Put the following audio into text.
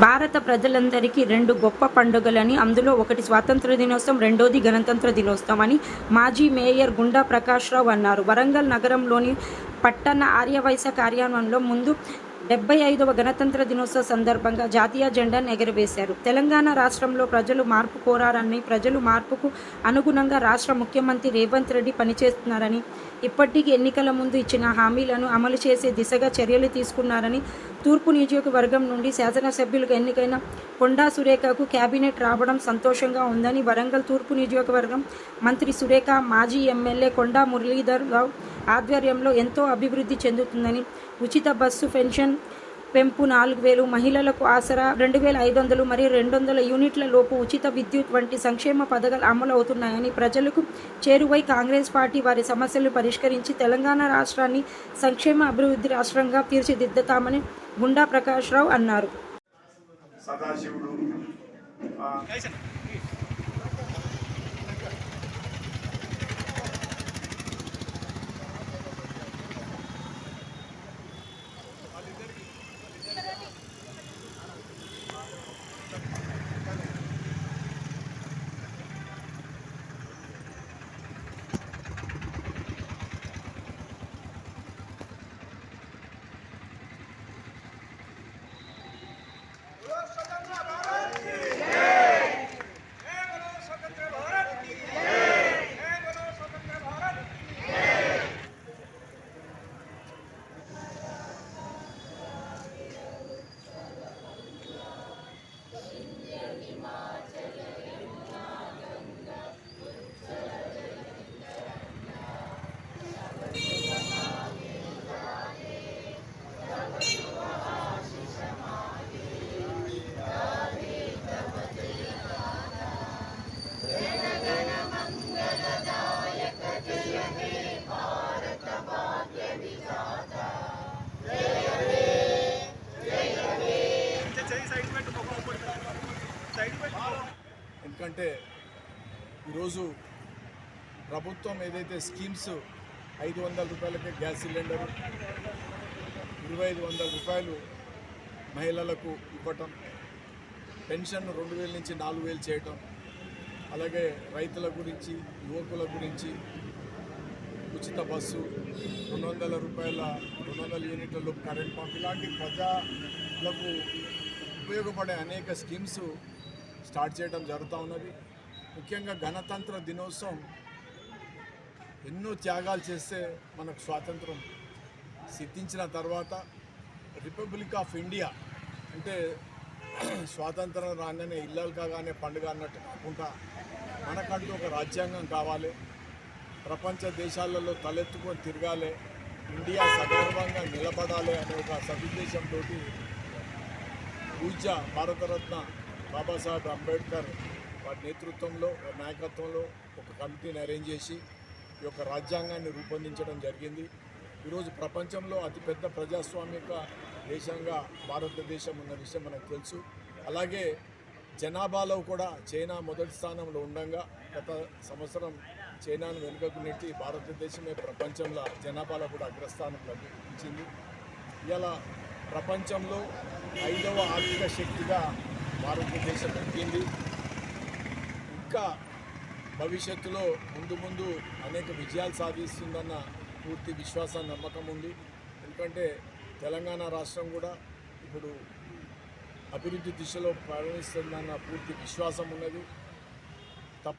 భారత ప్రజలందరికీ రెండు గొప్ప పండుగలని అందులో ఒకటి స్వాతంత్ర దినోత్సవం రెండోది గణతంత్ర దినోత్సవం అని మాజీ మేయర్ గుండా ప్రకాశ్రావు అన్నారు. వరంగల్ నగరంలోని పట్టణ ఆర్యవైశ్య కార్యాలయంలో ముందు డెబ్బై ఐదవ గణతంత్ర దినోత్సవ సందర్భంగా జాతీయ జెండాను ఎగరవేశారు తెలంగాణ రాష్ట్రంలో ప్రజలు మార్పు కోరారని ప్రజలు మార్పుకు అనుగుణంగా రాష్ట్ర ముఖ్యమంత్రి రేవంత్ రెడ్డి పనిచేస్తున్నారని ఇప్పటికీ ఎన్నికల ముందు ఇచ్చిన హామీలను అమలు చేసే దిశగా చర్యలు తీసుకున్నారని తూర్పు నియోజకవర్గం నుండి శాసనసభ్యులుగా ఎన్నికైన కొండా సురేఖకు కేబినెట్ రావడం సంతోషంగా ఉందని వరంగల్ తూర్పు నియోజకవర్గం మంత్రి సురేఖ మాజీ ఎమ్మెల్యే కొండా మురళీధర్ రావు ఆధ్వర్యంలో ఎంతో అభివృద్ధి చెందుతుందని ఉచిత బస్సు పెన్షన్ పెంపు నాలుగు వేలు మహిళలకు ఆసరా రెండు వేల ఐదు వందలు మరియు రెండు వందల యూనిట్ల లోపు ఉచిత విద్యుత్ వంటి సంక్షేమ పథకాలు అమలు అవుతున్నాయని ప్రజలకు చేరువై కాంగ్రెస్ పార్టీ వారి సమస్యలు పరిష్కరించి తెలంగాణ రాష్ట్రాన్ని సంక్షేమ అభివృద్ధి రాష్ట్రంగా తీర్చిదిద్దుతామని గుండా ప్రకాష్ రావు అన్నారు. సదాశివుడు ఎందుకంటే ఈరోజు ప్రభుత్వం ఏదైతే స్కీమ్స్ ఐదు వందల రూపాయలకే గ్యాస్ సిలిండర్ ఇరవై ఐదు వందల రూపాయలు మహిళలకు ఇవ్వటం పెన్షన్ రెండు వేల నుంచి నాలుగు వేలు చేయటం అలాగే రైతుల గురించి యువకుల గురించి ఉచిత బస్సు రెండు వందల రూపాయల రెండు వందల యూనిట్లలో కరెంట్ పంప్ ఇలాంటి ప్రజలకు ఉపయోగపడే అనేక స్కీమ్స్ స్టార్ట్ చేయడం జరుగుతూ ఉన్నది. ముఖ్యంగా గణతంత్ర దినోత్సవం ఎన్నో త్యాగాలు చేస్తే మనకు స్వాతంత్రం సిద్ధించిన తర్వాత రిపబ్లిక్ ఆఫ్ ఇండియా అంటే స్వాతంత్రం రాగానే ఇళ్ళలు కాగానే పండుగ అన్నట్టు కాకుండా మనకంటూ ఒక రాజ్యాంగం కావాలి. ప్రపంచ దేశాలలో తలెత్తుకొని తిరగాలి. ఇండియా సగర్వంగా నిలబడాలి అనే ఒక సదుద్దేశంతో పూజ్య భారతరత్న బాబాసాహెబ్ అంబేద్కర్ వారి నేతృత్వంలో వారి నాయకత్వంలో ఒక కమిటీని అరేంజ్ చేసి ఈ యొక్క రాజ్యాంగాన్ని రూపొందించడం జరిగింది. ఈరోజు ప్రపంచంలో అతిపెద్ద ప్రజాస్వామిక దేశంగా భారతదేశం ఉన్న విషయం మనకు తెలుసు. అలాగే జనాభాలో కూడా చైనా మొదటి స్థానంలో ఉండగా గత సంవత్సరం చైనాను వెనుకకు నెట్టి భారతదేశమే ప్రపంచంలో జనాభాలో కూడా అగ్రస్థానం లభించింది. ఇలా ప్రపంచంలో ఐదవ ఆర్థిక శక్తిగా భారతదేశం ఎక్కింది ఇంకా భవిష్యత్తులో ముందు ముందు అనేక విజయాలు సాధిస్తుందన్న పూర్తి విశ్వాసం నమ్మకం ఉంది. ఎందుకంటే తెలంగాణ రాష్ట్రం కూడా ఇప్పుడు అభివృద్ధి దిశలో ప్రయాణిస్తుందన్న పూర్తి విశ్వాసం ఉన్నది.